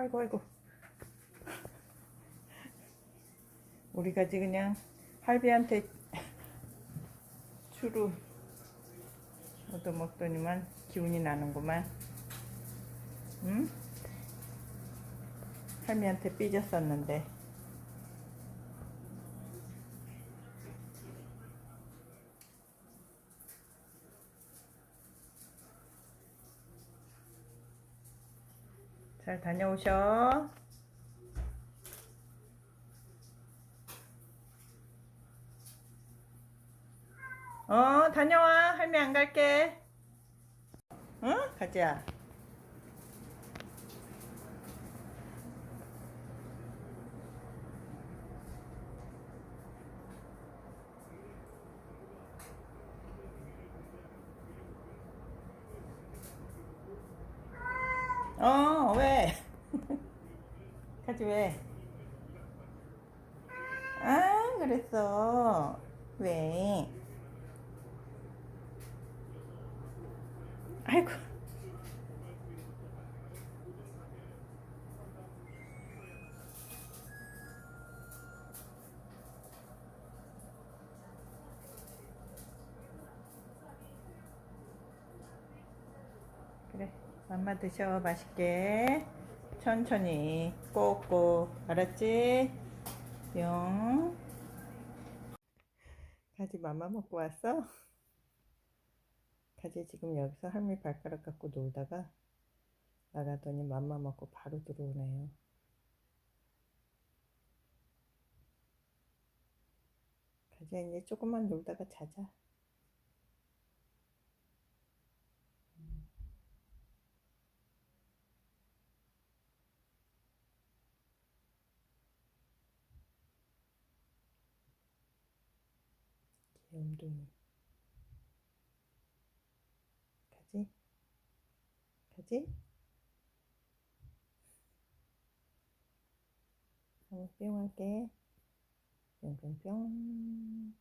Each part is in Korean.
아이고 아이고. 우리 가지 그냥 할비한테 추루. 얻어먹더니만 기운이 나는구만. 응? 할미한테 삐졌었는데 잘 다녀오셔. 어, 다녀와. 할미 안 갈게. 응? 가자. 어, 왜? 가지 왜? 아, 그랬어. 왜? 아이고. 그래, 맘마 드셔 맛있게 천천히. 꼭꼭. 알았지? 뿅. 가지 맘마 먹고 왔어? 가지 지금 여기서 할미 발가락 갖고 놀다가 나가더니 맘마 먹고 바로 들어오네요. 가지 이제 조금만 놀다가 자자 귀염둥이 가지? 가지? 어, 뿅 할게 뿅뿅뿅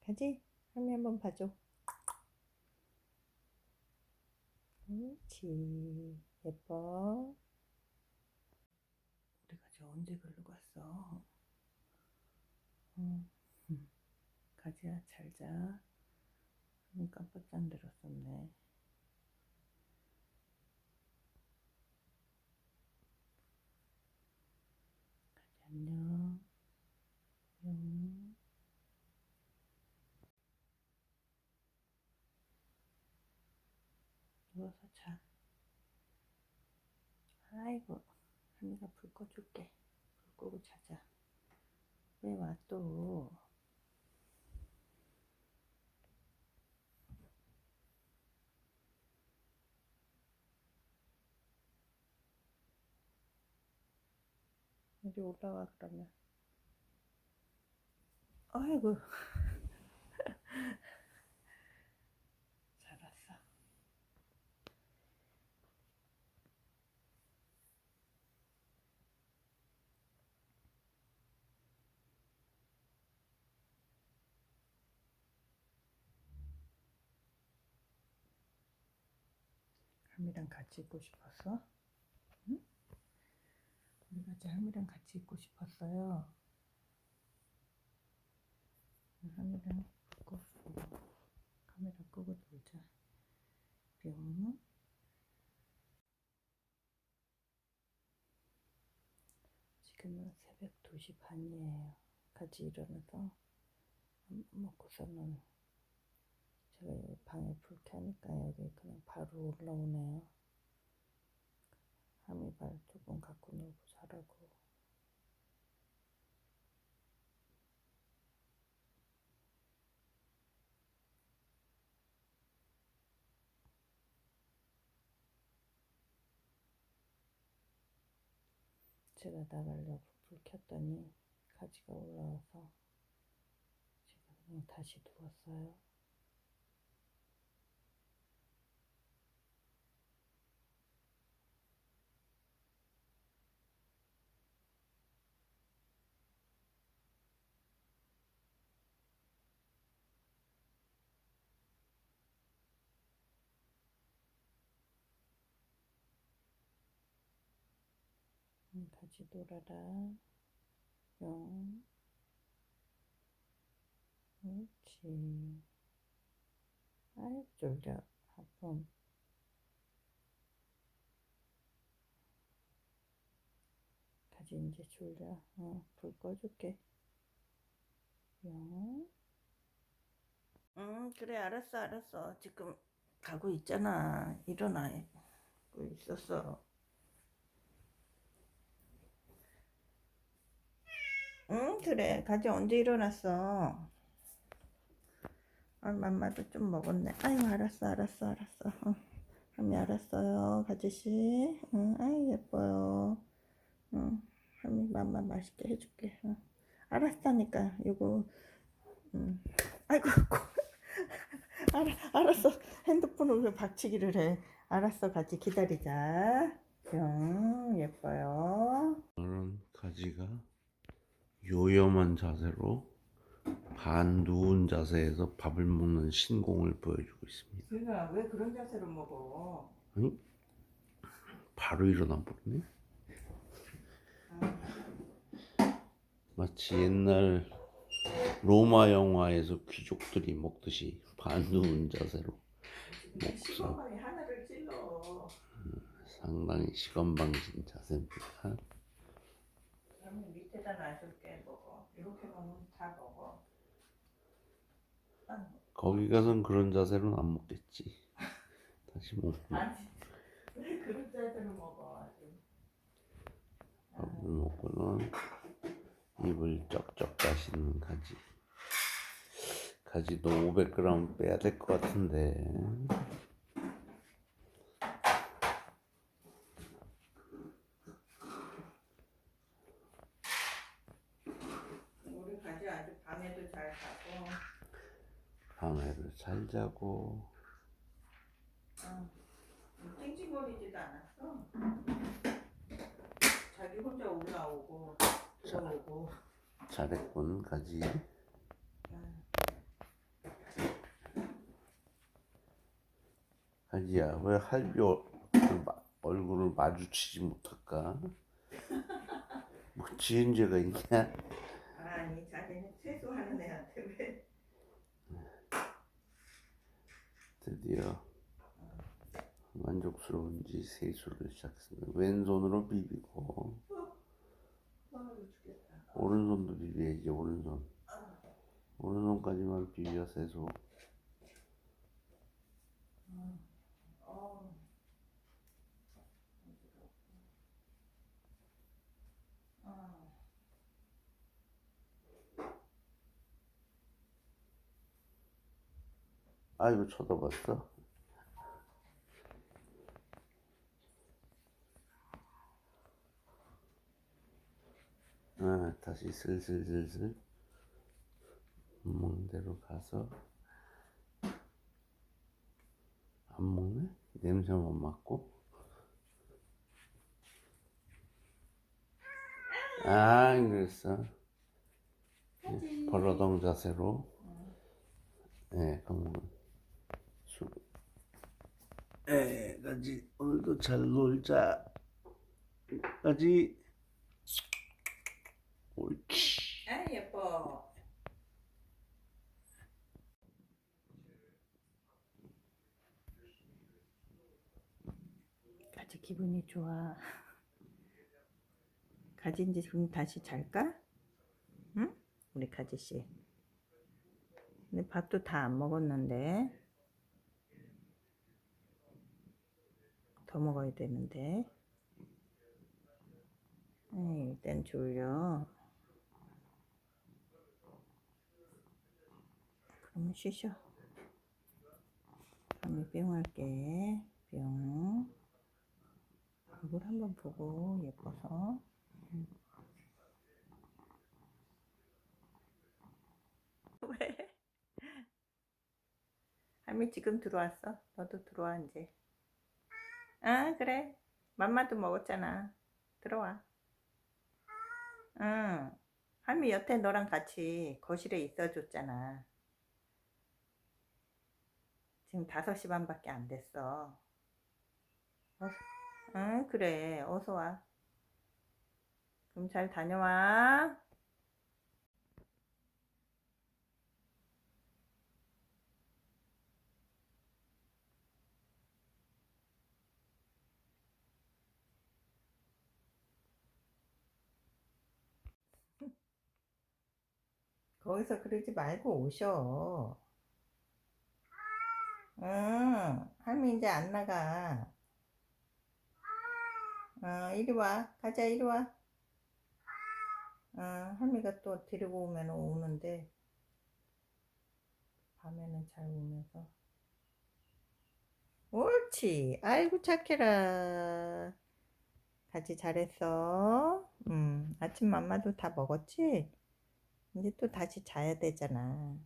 가지? 할미 한번 봐줘 옳지 예뻐 우리 가지 언제 글로 갔어? 응. 가지야. 잘자. 눈 깜빡 잠들었었네. 가지 안녕. 뿅 누워서 자. 아이고 할미가 불 꺼줄게. 불 끄고 자자. 왜 와 또 이리 올라와 그러면. 아이고. 잘 왔어. 할미랑 같이 있고 싶었어? 같이 할미랑 같이 있고 싶었어요. 할미랑 끄고 카메라 끄고 놀자. 뿅. 지금은 새벽 2시 반이에요. 같이 일어나서 밥 먹고서는 제가 방에 불 켜니까 여기 그냥 바로 올라오네요. 하미발 조금 갖고 놀고 자라고. 제가 나가려고 불 켰더니 가지가 올라와서 그냥 다시 누웠어요. 응, 같이 놀아라. 뿅. 그렇지. 아이, 졸려. 아픔. 가지 이제 졸려. 어, 불 꺼줄게. 뿅. 응, 그래, 알았어, 알았어. 지금 가고 있잖아. 일어나. 고 있었어. 응, 그래. 가지 언제 일어났어? 아, 맘마도 좀 먹었네. 아유, 알았어, 알았어, 알았어. 어. 할미 알았어요, 가지씨. 응, 아유, 예뻐요. 응, 할미 맘마 맛있게 해줄게. 응. 알았다니까, 이거. 응. 아이고, 알아, 알았어. 핸드폰을 왜 박치기를 해. 알았어, 같이 기다리자. 뿅, 예뻐요. 오늘은 가지가 요염한 자세로 반 누운 자세에서 밥을 먹는 신공을 보여주고 있습니다. 그러니까 왜 그런 자세로 먹어? 아니, 바로 일어나 버리네. 마치 옛날 로마 영화에서 귀족들이 먹듯이 반 누운 자세로 하늘을 찔러. 상당히 시건방진 자세입니다. 놔줄게 먹어. 이렇게 먹으면 다 먹어. 아, 거기 가선 그런 자세로는 안 먹겠지. 다시 먹고 아니, 왜 그런 자세로 먹어? 아주. 밥을 먹고는 입을 쩍쩍 다시는 가지. 가지도 500g 빼야 될 것 같은데. 우리 가지 아주 밤에도 잘 자고. 밤에도 잘 자고 어. 찡찡거리지도 않았어. 자기 혼자 올라오고 들어오고. 잘했군 가지. 가지야 왜 할비 얼- 마- 얼굴을 마주치지 못할까? 뭐 지은 죄가 있냐? 아니 자기는 세수하는 애한테 왜? 드디어 만족스러운지 세수를 시작했습니다. 왼손으로 비비고. 오른손도 비벼야지 오른손. 오른손까지만 비벼 세수. 어. 아이고 쳐다봤어. 아, 다시 슬슬슬슬 먹는 대로 가서 안 먹네? 냄새만 맡고 아 그랬어 벌러덩 자세로 예, 그러면 술 에, 가지 오늘도 잘 놀자 가지 옳지 아 예뻐. 가지 기분이 좋아. 가지 이제 그럼 다시 잘까? 응? 우리 가지 씨. 근데 밥도 다 안 먹었는데 더 먹어야 되는데. 에이, 일단 졸려. 그러면 쉬셔. 다음에 뿅 할게. 뿅. 얼굴 한번 보고 예뻐서. 음. 왜? 할미 지금 들어왔어. 너도 들어와 이제. 아 그래. 맘마도 먹었잖아. 들어와. 응. 할미 여태 너랑 같이 거실에 있어줬잖아. 지금 5시 반밖에 안 됐어. 어서, 응, 그래. 어서 와. 그럼 잘 다녀와. 거기서 그러지 말고 오셔. 응, 할미 이제 안 나가. 어, 이리 와. 가자, 이리 와. 어, 할미가 또 데리고 오면 오는데, 밤에는 잘 오면서. 옳지. 아이고, 착해라. 가지 잘했어. 음, 아침 맘마도 다 먹었지? 이제 또 다시 자야 되잖아.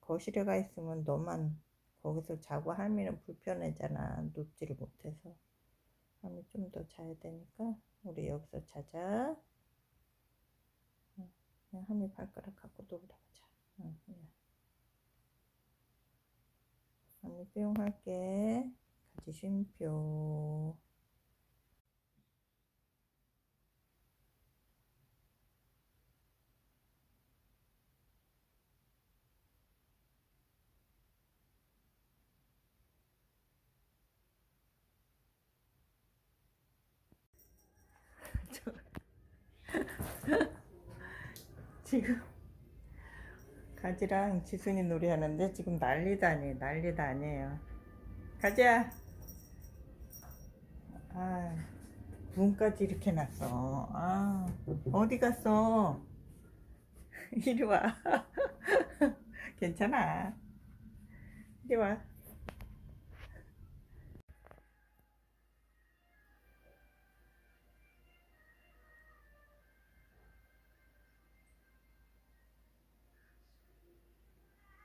거실에 가 있으면 너만 거기서 자고 할미는 불편하잖아. 눕지를 못해서. 할미 좀 더 자야 되니까 우리 여기서 자자. 응, 그냥 할미 발가락 갖고 놀다 가자. 응, 그냥. 할미 수용할게. 같이 쉼표. 지금 가지랑 지순이 놀이하는데 지금 난리도 아니에요. 난리도 아니에요. 가지야. 아, 문까지 이렇게 났어. 아, 어디 갔어? 이리 와. 괜찮아. 이리 와.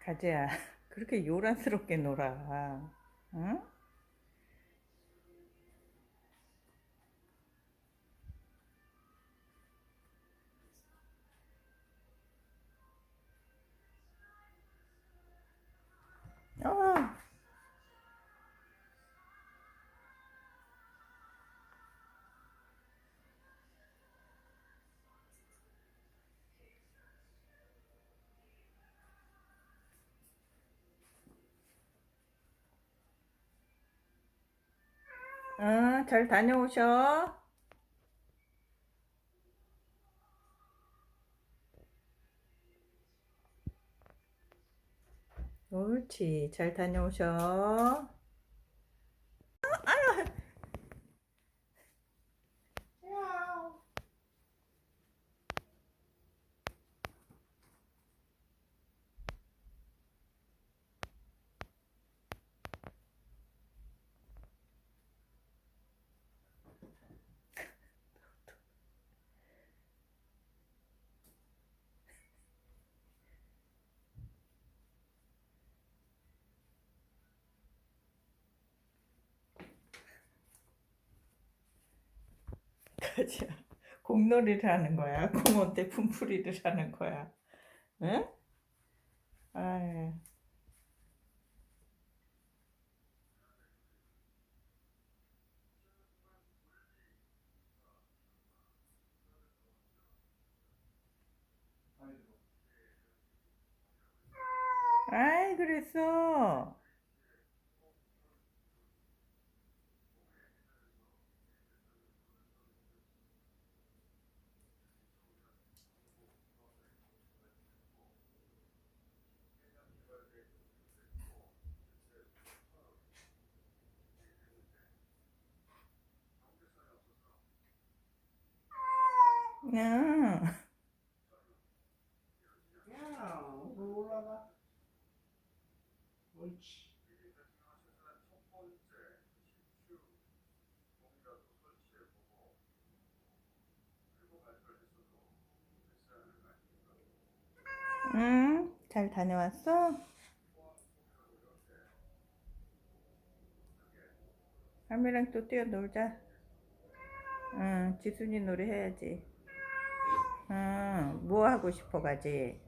가지야, 그렇게 요란스럽게 놀아. 응? 응, 잘 다녀오셔. 옳지, 잘 다녀오셔. 가지야, 공놀이를 하는 거야. 공원대 품풀이를 하는 거야. 응? 아유. 아이, 그랬어. 응. 야, 올라가. 옳지. 응, 잘 다녀왔어? 할미랑 또 뛰어놀자. 응, 지순이 놀이 해야지. 응, 뭐 하고 싶어, 가지?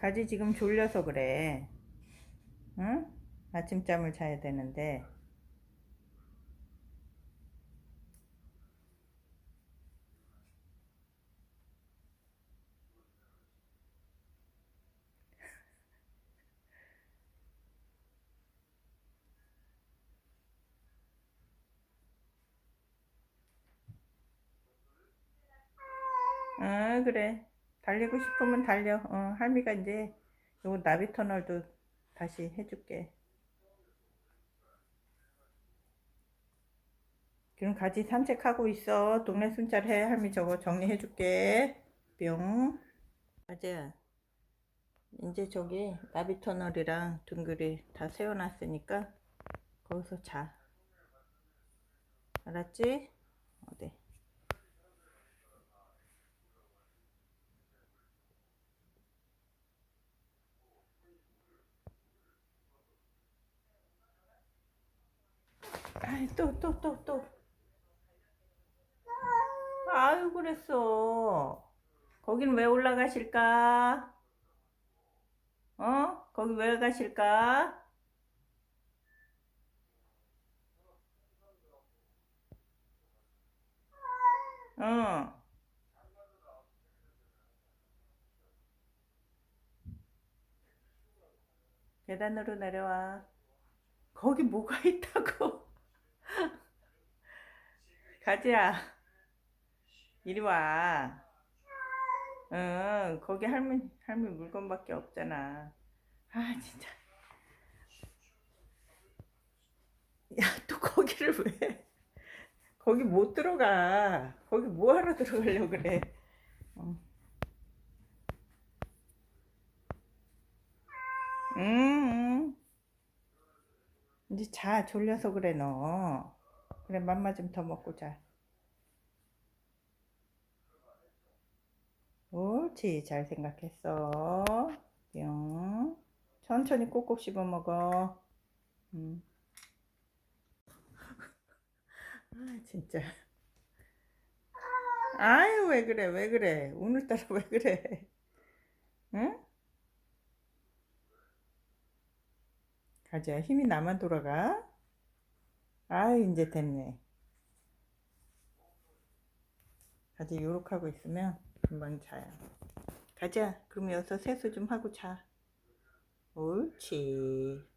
가지 지금 졸려서 그래. 응? 아침잠을 자야 되는데. 어, 그래. 달리고 싶으면 달려. 어, 할미가 이제 요 나비 터널도 다시 해줄게. 그럼 같이 산책하고 있어. 동네 순찰 해. 할미 저거 정리해줄게. 뿅. 맞아. 이제 저기 나비 터널이랑 둥글이 다 세워놨으니까 거기서 자. 알았지? 어, 네. 아이, 또, 또, 또, 또. 아유, 그랬어. 거긴 왜 올라가실까? 어? 거기 왜 가실까? 어. 계단으로 내려와. 거기 뭐가 있다고? 가지야. 이리 와. 응, 거기 할머니, 할머니 물건밖에 없잖아. 아, 진짜. 야, 또 거기를 왜? 거기 못 들어가. 거기 뭐 하러 들어가려고 그래? 어. 응, 응. 이제 자, 졸려서 그래, 너. 그래, 맘마 좀 더 먹고 자. 옳지, 잘 생각했어. 뿅. 천천히 꼭꼭 씹어 먹어. 음. 아, 진짜. 아유, 왜 그래, 왜 그래. 오늘따라 왜 그래. 응? 가자, 힘이 나만 돌아가. 아유, 이제 됐네. 가자, 요렇게 하고 있으면 금방 자요. 가자, 그럼 여기서 세수 좀 하고 자. 옳지.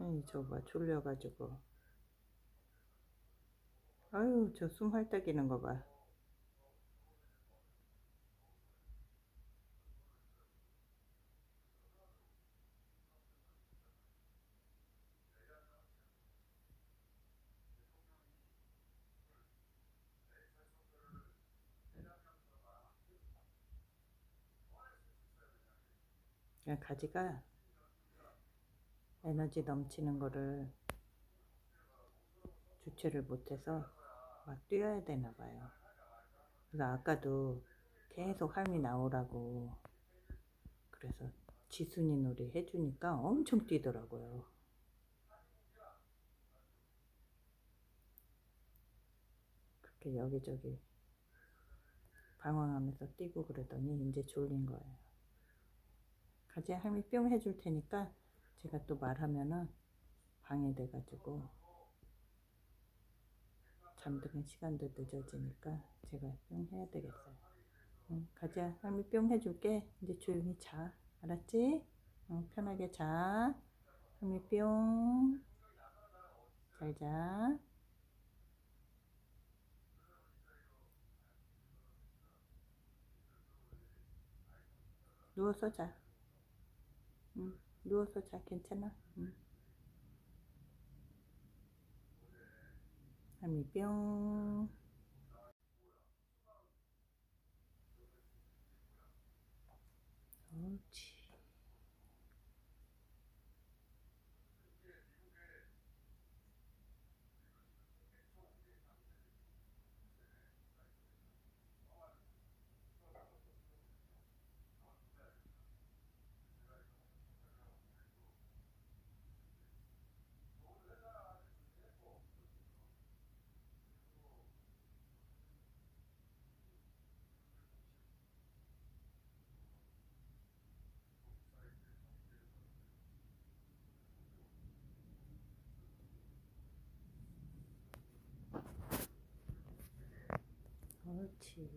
아이, 저봐, 졸려가지고. 아유, 저 숨 헐떡이는 거 봐. 그냥 가지가 에너지 넘치는 거를 주체를 못해서 막 뛰어야 되나 봐요. 그래서 아까도 계속 할미 나오라고 그래서 지순이 놀이 해주니까 엄청 뛰더라고요. 그렇게 여기저기 방황하면서 뛰고 그러더니 이제 졸린 거예요. 가지 할미 뿅 해줄 테니까 제가 또 말하면은 방해돼가지고 잠드는 시간도 늦어지니까 제가 뿅 해야 되겠어요. 응, 가자 할미 뿅 해줄게. 이제 조용히 자. 알았지? 응, 편하게 자. 할미 뿅. 잘 자. 누워서 자. 응, 누워서 자. 괜찮아. 응. 할미 뿅. 옳지. 옳지.